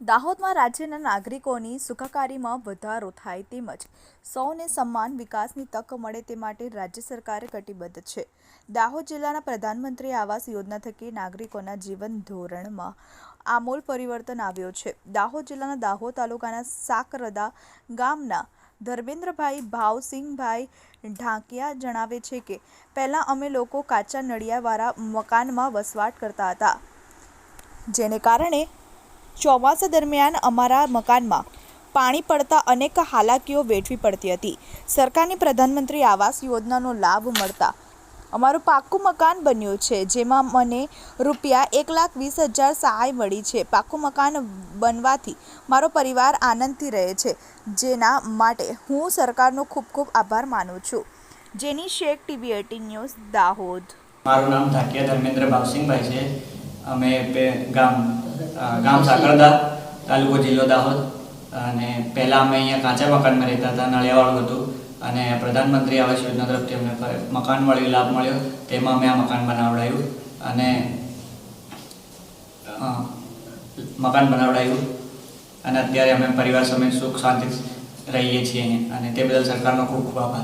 દાહોદમાં રાજ્યના નાગરિકોની સુખાકારીમાં વધારો થાય તેમજ સૌને સમાન વિકાસની તક મળે તે માટે રાજ્ય સરકાર કટિબદ્ધ છે. દાહોદ જિલ્લાના પ્રધાનમંત્રી આવાસ યોજના થકી નાગરિકોના જીવન ધોરણમાં આમૂલ પરિવર્તન આવ્યો છે. દાહોદ જિલ્લાના દાહોદ તાલુકાના સાકરદા ગામના ધર્મેન્દ્રભાઈ ભાવસિંહભાઈ ઢાંકિયા જણાવે છે કે, પહેલાં અમે લોકો કાચા નળિયાવાળા મકાનમાં વસવાટ કરતા હતા, જેને કારણે ચોમાસા દરમિયાન અમારા મકાનમાં પાણી પડતા અનેક હાલાકીઓ વેઠવી પડતી હતી. સરકારની પ્રધાનમંત્રી આવાસ યોજનાનો લાભ મળતા અમારું પાક્કું મકાન બન્યું છે, જેમાં મને રૂપિયા એક લાખ વીસ હજાર સહાય મળી છે. પાક્કું મકાન બનવાથી મારો પરિવાર આનંદથી રહે છે. જેના માટે હું સરકારનો ખૂબ ખૂબ આભાર માનું છું. Jeni Shaikh TV eighteen news Dahod. મારું નામ ધાકિયા ધર્મેન્દ્ર ભાવસિંહભાઈ છે. અમે ગામ ગામ સાકરદા, તાલુકો જિલ્લો દાહોદ. અને પહેલાં અમે અહીંયા કાચા મકાનમાં રહેતા હતા, નળિયાવાળું હતું. અને પ્રધાનમંત્રી આવાસ યોજના તરફથી અમને મકાન મળ્યું, લાભ મળ્યો. તેમાં અમે આ મકાન બનાવડાયું. અને મકાન બનાવડાયું. અને અત્યારે અમે પરિવાર સમેત સુખ, શાંતિ રહીએ છીએ અને તે બદલ સરકારનો ખૂબ ખૂબ આભાર.